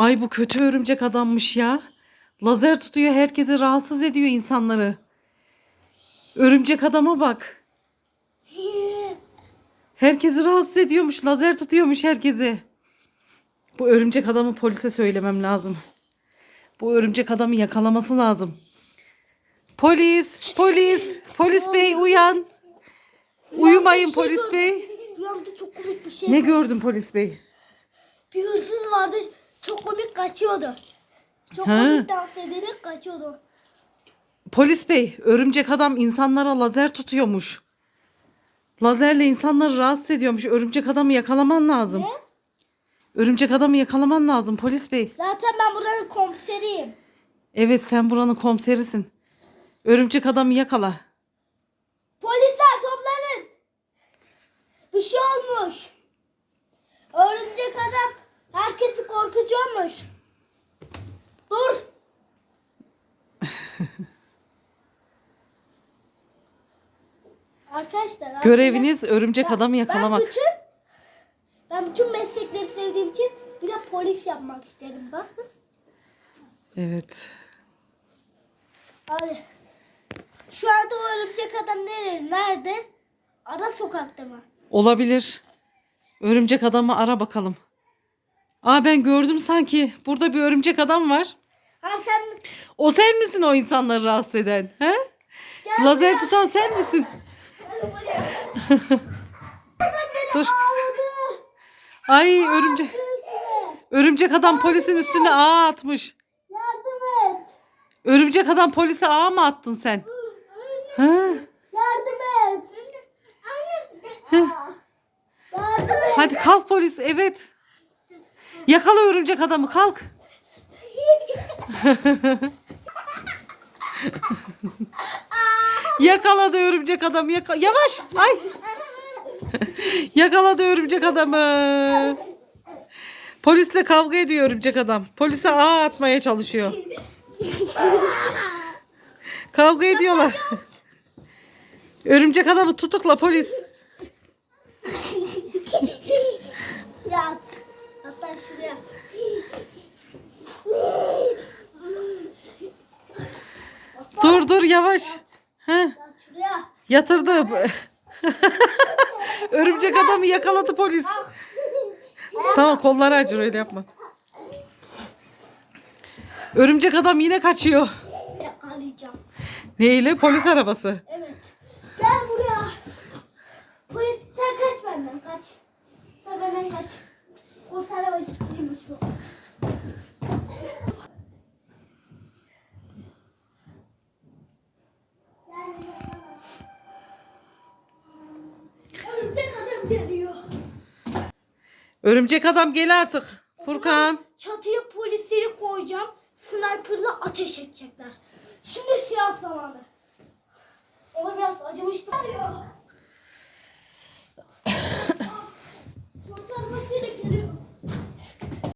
Ay bu kötü örümcek adammış ya. Lazer tutuyor herkesi rahatsız ediyor insanları. Örümcek adama bak. Herkesi rahatsız ediyormuş. Lazer tutuyormuş herkesi. Bu örümcek adamı polise söylemem lazım. Bu örümcek adamı yakalaması lazım. Polis, polis, polis bey uyan. Uyumayın şey polis gördüm. bey. Rüyamda çok komik bir şey Ne gördün polis bey? Bir hırsız vardı. Çok komik kaçıyordu. Çok Ha. komik dans ederek kaçıyordu. Polis bey, örümcek adam insanlara lazer tutuyormuş. Lazerle insanları rahatsız ediyormuş. Örümcek adamı yakalaman lazım. Ne? Örümcek adamı yakalaman lazım polis bey. Zaten ben buranın komiseriyim. Evet sen buranın komiserisin. Örümcek adamı yakala. Polisler toplanın. Bir şey olmuş. Örümcek adam herkesi korkutuyormuş. Dur. Arkadaşlar. Göreviniz örümcek ben- adamı yakalamak. Ben bütün, ben bütün meslekleri sevdiğim için bir de polis yapmak istedim. Bak. Evet. Hadi. Şu anda o örümcek adam nerede? Nerede? Ara sokakta mı? Olabilir. Örümcek adamı ara bakalım. Aa ben gördüm sanki. Burada bir örümcek adam var. Ha sen O sen misin o insanları rahatsız eden? He? Gel Lazer buraya. tutan sen misin? Gel buraya. Dur. Ağladı. Ay örümcek. Örümcek adam polisin üstüne ağ atmış. Yardım et. Örümcek adam polise ağ mı attın sen? Ha? Yardım et. Anne. Yardım et. Hadi kalk polis evet. Yakala örümcek adamı kalk. Yakaladı örümcek adamı. Yaka Yavaş. Ay. Yakaladı örümcek adamı. Polisle kavga ediyor örümcek adam. Polise ağ atmaya çalışıyor. Kavga ediyorlar. Örümcek adamı tutukla polis. Dur yavaş. Heh. Yatırdı. Örümcek adamı yakaladı polis. Tamam kolları acır öyle yapma. Örümcek adam yine kaçıyor. Yakalayacağım. Neyle? Polis arabası. Evet. Gel buraya. Polis sen kaç benden kaç. Sen benden kaç. O sana bu. geliyor. Örümcek adam gel artık. Furkan. Çatıya polisleri koyacağım. Sniper'la ateş edecekler. Şimdi siyah zamanı. Ona biraz acımıştım.